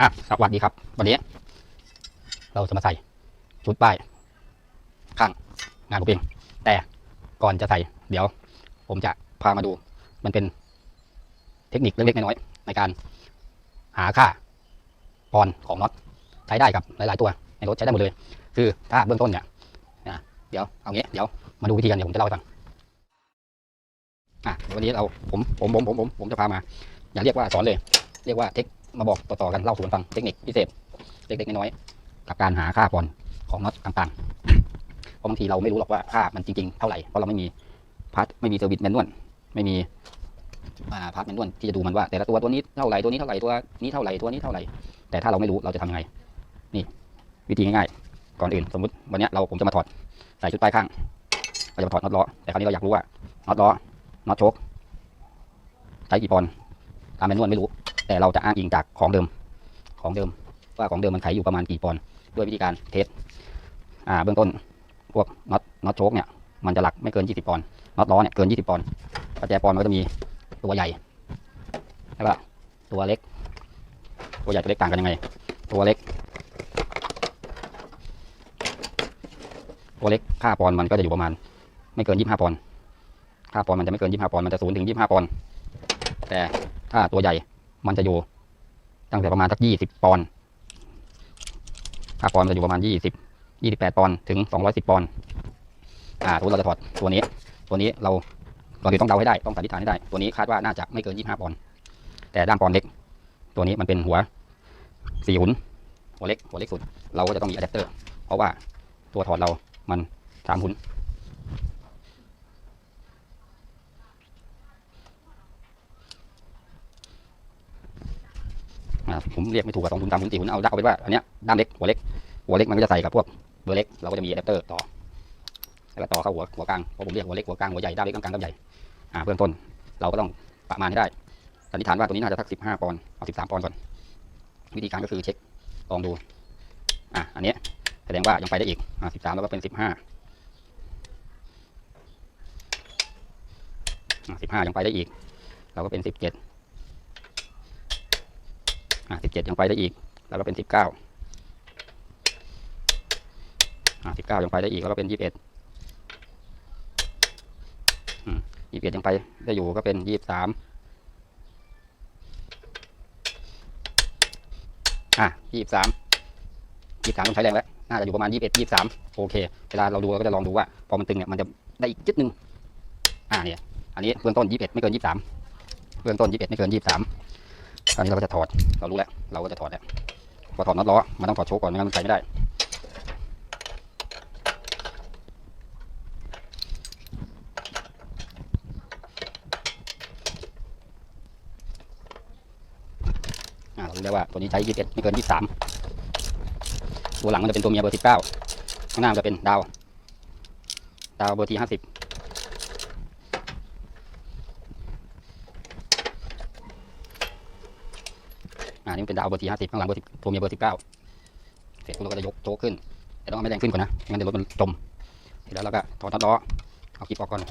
อะสวัสดีครับ วันนี้ เราจะมาใส่ชุดป้ายข้างงานผมเองแต่ก่อนจะใส่ เดี๋ยว ผมจะพามาดู มันเป็นเทคนิคเล็กๆน้อยๆในการหาค่าปอนของน็อตใช้ได้กับหลาย ๆ ตัวในรถใช้ได้หมดเลย คือถ้าเบื้องต้นเนี่ยนะเดี๋ยวเอางี้เดี๋ยวมาดูวิธีกันเดี๋ยวผมจะเล่าให้ฟังอะววันนี้เราผมผมผมผมผมผมจะพามา อย่าเรียกว่าสอนเลย เรียกว่าเทค มาบอกต่อๆกันเล่าสู่กันฟังเทคนิคพิเศษเล็กๆน้อยๆกับการหาค่าปอนของน็อตต่างๆเพราะบางทีเราไม่รู้หรอกว่าค่ามันจริงๆ เท่าไหร่เพราะเราไม่มีพาร์ทไม่มีเซอร์วิสแมนนวลไม่มีพาร์ทแมนนวลที่จะดูมันว่าแต่ละตัวตัวนี้เท่าไหร่ตัวนี้เท่าไหร่ตัวนี้เท่าไหร่ตัวนี้เท่าไหร่แต่ถ้าเราไม่รู้เราจะทำยังไง นี่วิธีง่ายๆก่อนอื่นสมมติวันเนี้ยเราผมจะมาถอดใส่ชุดป้ายข้างเราจะมาถอดน็อตล้อแต่คราวนี้เราอยากรู้ว่าน็อตล้อน็อตโชคใช้กี่ปอนด์ตามแมนนวลไม่รู้ แต่เราจะอ้างอิงจากของเดิมของเดิม ว่าของเดิมมันไขอยู่ประมาณกี่ปอนด์ด้วยวิธีการเทสอ่าเบื้องต้นพวกน็อตน็อตโชคเนี่ยมันจะหลักไม่เกิน 20 ปอนด์น็อตล้อเนี่ยเกิน 20 ปอนด์ประแจปอนด์มันก็จะมีตัวใหญ่แล้วก็ตัวเล็ก ตัวใหญ่ตัวเล็กต่างกันยังไง ตัวเล็ก ตัวเล็กค่าปอนด์มันก็จะอยู่ประมาณ ไม่เกิน 25 ปอนด์ค่าปอนด์มันจะไม่เกิน 25 ปอนด์มันจะศูนย์ถึง 25 ปอนด์แต่ถ้าตัวใหญ่ มันจะอยู่ตั้งแต่ประมาณสักยี่สิบปอนด์ค่าปอนด์จะอยู่ประมาณยี่สิบยี่สิบแปดปอนด์ถึงสองร้อยสิบปอนด์อ่าสมมติเราจะถอดตัวนี้ ตัวนี้เราเราต้องเดาให้ได้ ต้องสันนิษฐานให้ได้ ตัวนี้คาดว่าน่าจะไม่เกินยี่ห้าปอนด์แต่ด้ามปอนด์เล็ก ตัวนี้มันเป็นหัวสี่หุนหัวเล็กหัวเล็กสุด เราก็จะต้องมีอะแดปเตอร์ เพราะว่าตัวถอดเรามันสามหุน ผมเรียกไม่ถูกกับสองหุนสามหุนสี่หุนเอาเอาเป็นว่าอันเนี้ยด้ามเล็กหัวเล็กหัวเล็กมันก็จะใส่กับพวกเบอร์เล็กเราก็จะมีอะแดปเตอร์ต่อแล้วต่อเข้าหัวหัวกลางเพราะผมเรียกหัวเล็กหัวกลางหัวใหญ่ด้ามเล็กด้ามกลางด้ามใหญ่อ่าเบื้องต้นเราก็ต้องประมาณให้ได้สันนิษฐานว่าตัวนี้น่าจะสักสิบห้าปอนด์เอาสิบสามปอนด์ก่อนวิธีการก็คือเช็คลองดูอะอันเนี้ยแสดงว่ายังไปได้อีกอ่าสิบสามแล้วก็เป็นสิบห้าสิบห้ายังไปได้อีก เราก็เป็นสิบเจ็ด สิบเจ็ดยังไปได้อีก แล้วก็เป็นสิบเก้าอ่าสิบเก้ายังไปได้อีก แล้วก็เป็นยี่สิบเอ็ดยี่สิบเอ็ดยังไปได้อยู่ก็เป็นยี่สิบสามอะยี่สิบสามยี่สิบสามต้องใช้แรงแล้ว น่าจะอยู่ประมาณยี่สิบเอ็ดยี่สิบสามโอเค เวลาเราดูเราก็จะลองดูว่า พอมันตึงเนี่ยมันจะได้อีกจุดหนึ่งอ่าเนี่ย อันนี้เบื้องต้นยี่สิบเอ็ดไม่เกินยี่สิบสามเบื้องต้นยี่สิบเอ็ดไม่เกินยี่สิบสาม คราวนี้เราก็จะถอด เรารู้แล้ว เราก็จะถอดแล้วพอถอดน็อตล้อ มันต้องถอดโชคก่อนไม่งั้นมันใส่ไม่ได้ อ่าเรารู้แล้วว่าตัวนี้ใช้21ไม่เกิน23ตัวหลังมันจะเป็นตัวเมียเบอร์19ข้างหน้ามันจะเป็นดาว ดาวเบอร์ที่50อ่านี่มั นเป็นดาวเบอร์ที่50ข้างหลังเบอร์10ตัวเมียเบอร์19เก้าเสร็จเราก็จะยกโชคขึ้น แต่ต้องเอาไม่แรงขึ้นก่อนนะไม่งั้นเดี๋ยวรถมันจมเสร็จแล้วเราก็ถอดน็อตล้อเอาคลิปออกก่อน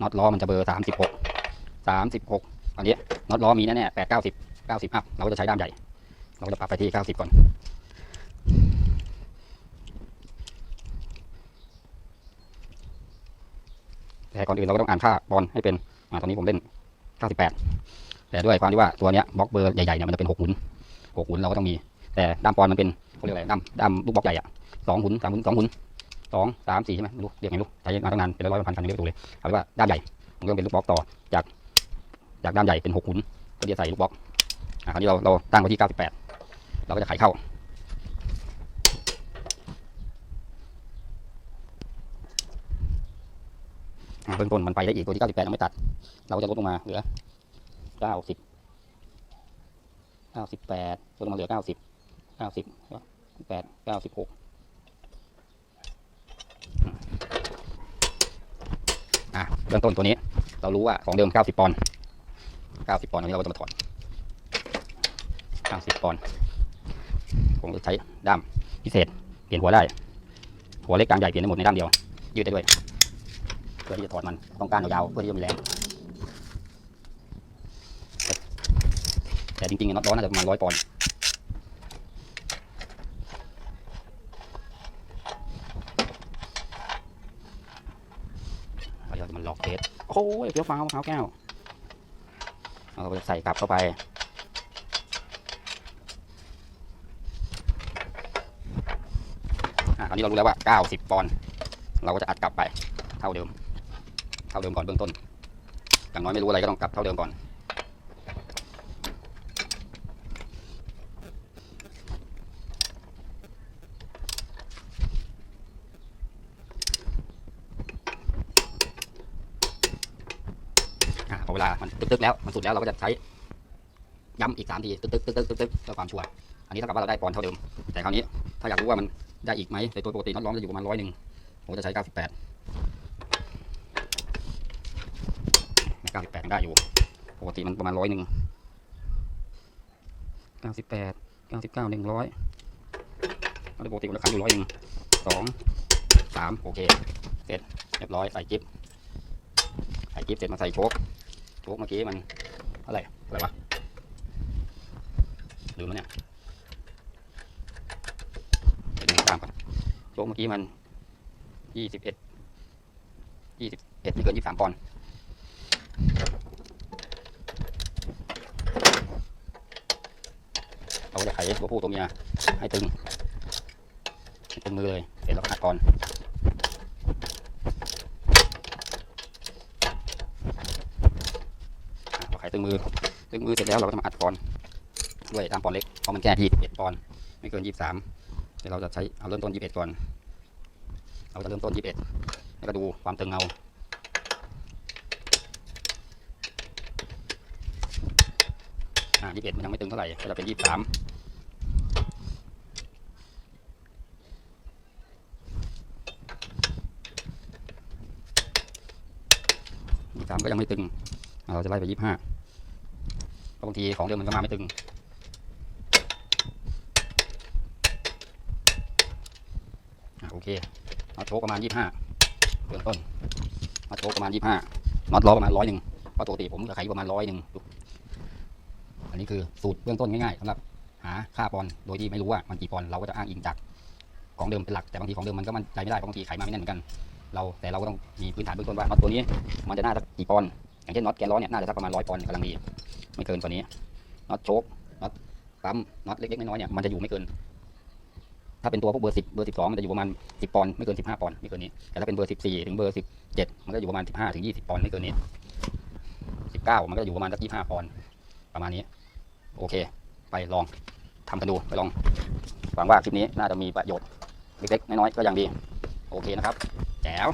น็อตล้อมันจะเบอร์36 36อันนี้น็อตล้อมีแน่ๆ8 90 90อัพเราก็จะใช้ด้ามใหญ่ เราก็จะปรับไปที่90ก่อนแต่ก่อนอื่นเราก็ต้องอ่านค่าบอลให้เป็นอ่าตอนนี้ผมเล่น 98 แต่ด้วยความที่ว่าตัวเนี้ยบล็อกเบอร์ใหญ่ๆเนี่ยมันจะเป็น6หุน6หุนเราก็ต้องมี แต่ด้ามปอนมันเป็นเขาเรียกอะไรด้ามด้ามลูกบล็อกใหญ่อะสองหุนสามหุนสองหุนสองสามสี่ใช่ไหมไม่รู้เรียกไงไม่รู้ใช้มาตั้งนานเป็นร้อยๆพันคันยังเรียกไม่ถูกเลยเอาเป็นว่าด้ามใหญ่มันก็เป็นลูกบล็อกต่อจากจากด้ามใหญ่เป็นหกหุนก็จะใส่ลูกบล็อกอะคราวนี้เราเราตั้งไว้ที่98เราก็จะไขเข้าอะเบื้องต้นมันไปได้อีกตัวที่ 98ยังไม่ตัด เราก็จะลดลงมาเหลือ 90 98ลดลงมาเหลือ90 90 8 96อะเบื้องต้นตัวนี้ เรารู้ว่าของเดิม90ปอนด์90ปอนด์อันนี้เราก็จะมาถอด90ปอนด์ผมจะใช้ด้ามพิเศษ เปลี่ยนหัวได้ หัวเล็กกลางใหญ่เปลี่ยนได้หมดในด้ามเดียว ยืดได้ด้วย เพื่อที่จะถอดมัน ต้องการยาวๆเพื่อที่จะมีแรง จริงๆน็อตล้อนอาจจะประมาณร้อยปอนด์มันหลอกเทสโอ้ยเพี้ยวฟ้าวมะพราวแก้วเราจะใส่กลับเข้าไปคราวนี้เรารู้แล้วว่า 90 ปอนเราก็จะอัดกลับไป เท่าเดิม เท่าเดิมก่อนเบื้องต้น อย่างน้อยไม่รู้อะไรก็ต้องกลับเท่าเดิมก่อน วลามันตึกๆแล้วมันสุดแล้วเราก็จะใช้ย้ำอีกสามทีตึกๆตึกๆตึกๆเพื่อความชัวร์อันนี้เท่ากับว่าเราได้ปอนเท่าเดิม แต่คราวนี้ถ้าอยากรู้ว่ามันได้อีกไหมในตัวปกติน็อตล้อมจะอยู่ประมาณร้อยหนึ่งผมจะใช้ 98 98ยังได้อยู่ ปกติมันประมาณร้อยหนึ่ง98 99 100แล้วปกติมันจะขันอยู่ร้อยหนึ่งสองสามโอเค เสร็จเรียบร้อยใส่จิ๊บใส่จิ๊บเสร็จมาใส่โชค โชคเมื่อกี้มันอะไรอะไรวะลืมแล้วเนี่ยไปดูตามก่อนโชคเมื่อกี้มันยี่สิบเอ็ดยี่สิบเอ็ดไม่เกินยี่สามปอนด์เราจะไขตัวผู้ตัวเมียให้ตึงให้ตึงมือเลยเสร็จแล้วก็หัก่อนอะพอไข ตึงมือ ตึงมือเสร็จแล้วเราก็จะมาอัดก่อนด้วยตามปอนเล็กเพราะมันแค่ยี่สิบเอ็ดปอนไม่เกินยี่สามเดี๋ยวเราจะใช้เอาเริ่มต้น21ก่อน เราจะเริ่มต้น21แล้วก็ดูความตึงเงาอ่า21มันยังไม่ตึงเท่าไหร่ก็จะเป็น23 23ก็ยังไม่ตึง เราจะไล่ไป25 เพราะบางทีของเดิมมันก็มาไม่ตึงอโอเคน็อตโชกประมาณยี่ห้าเบื้องต้นน็อตโชกประมาณยี่ห้าน็อตล้อประมาณร้อยหนึ่งเพราะปกติผมจะขายประมาณร้อยหนึ่งอันนี้คือสูตรเบื้องต้นง่ายๆสำหรับหาค่าปอนโดยที่ไม่รู้ว่ามันกี่ปอนเราก็จะอ้างอิงจากของเดิมเป็นหลักแต่บางทีของเดิมมันก็มันใจไม่ได้เพราะบางทีขายมาไม่แน่นเหมือนกัน เราแต่เราก็ต้องมีพื้นฐานเบื้องต้นว่าน็อตตัวนี้มันจะน่าจะกี่ปอนอย่างเช่นน็อตแกนล้อเนี่ยน่าจะสักประมาณร้อยปอนกำลังดี ไม่เกินกว่านี้น็อตโชกน็อตปั๊มน็อตเล็กๆน้อยๆเนี่ยมันจะอยู่ไม่เกิน ถ้าเป็นตัวพวกเบอร์สิบเบอร์สิบสองมันจะอยู่ประมาณสิบปอนด์ไม่เกินสิบห้าปอนด์ไม่เกินนี้แต่ถ้าเป็นเบอร์สิบสี่ถึงเบอร์สิบเจ็ดมันก็อยู่ประมาณสิบห้าถึงยี่สิบปอนด์ไม่เกินนี้สิบเก้ามันก็อยู่ประมาณสักยี่ห้าปอนด์ประมาณนี้ โอเค ไปลองทำกันดูไปลองหวังว่าคลิปนี้น่าจะมีประโยชน์เล็กๆน้อยๆก็ยังดี โอเคนะครับแจ๋ว